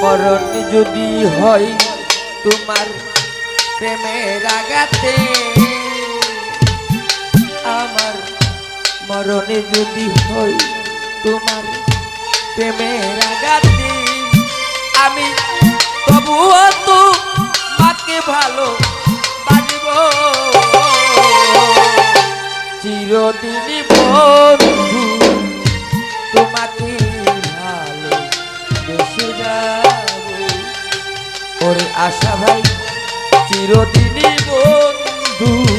মরণ যদি হয় তোমার প্রেমের আগাতে আমার মরণে যদি হয় তোমার প্রেমের আগাতে আমি তবুও তো আশা ভাই চিরদিনই বন্ধু।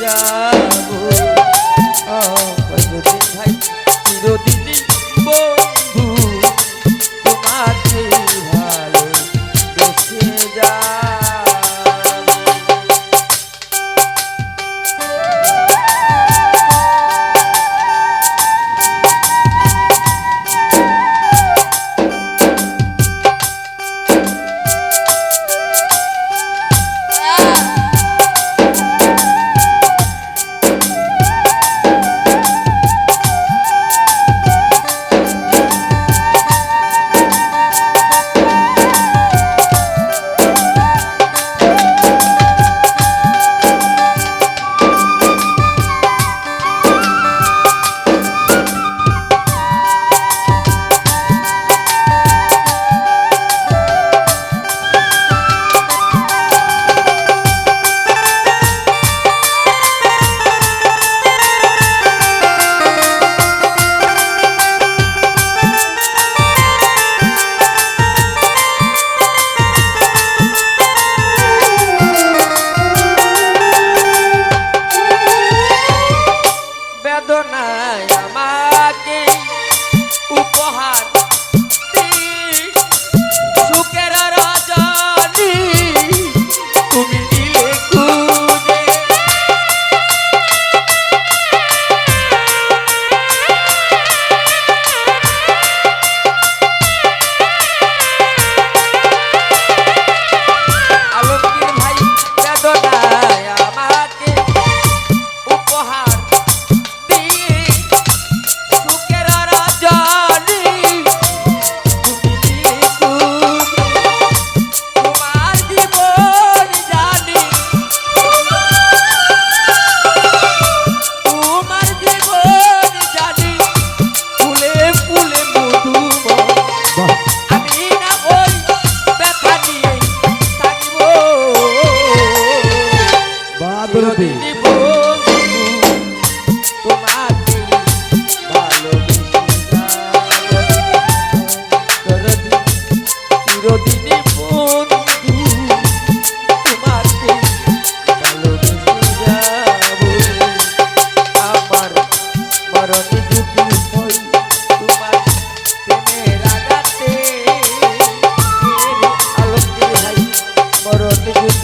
যাব। অল্প ভাই চিরদিনই বল চিরদিনই বন্ধু তোমাকে ভালো যাব। আমার মরণ যদি হই তোমার প্রেমের আগাতে আলোকের ভাই মরণ যদি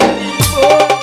oh.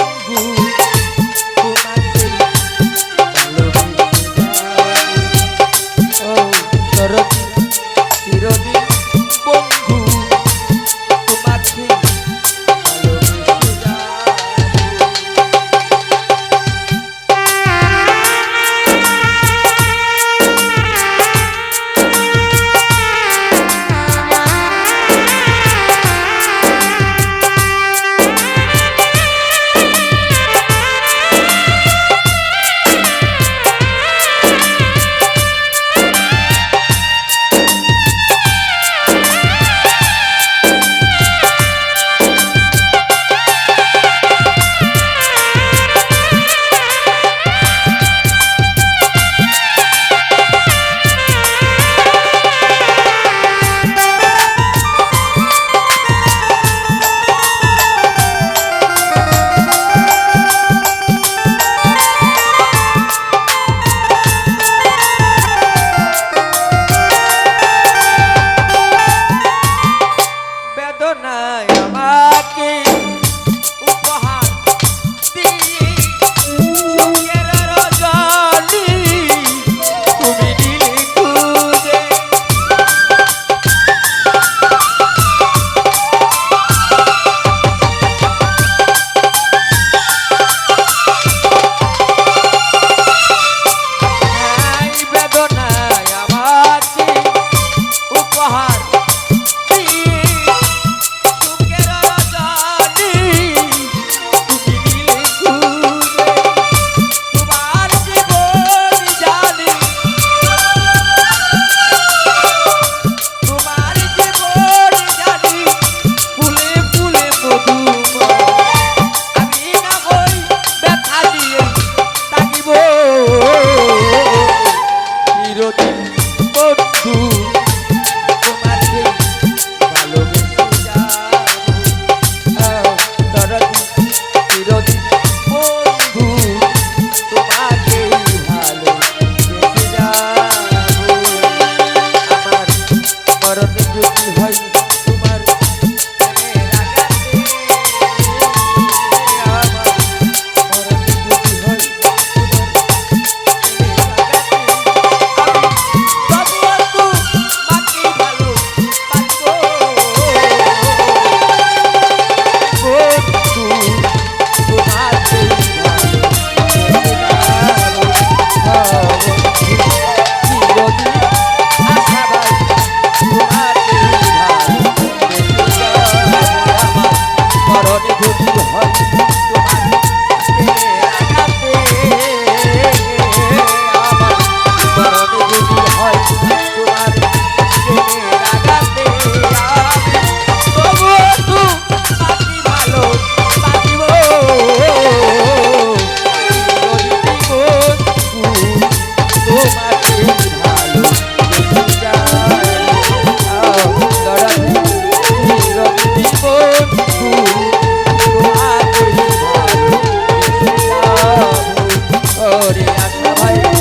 হয়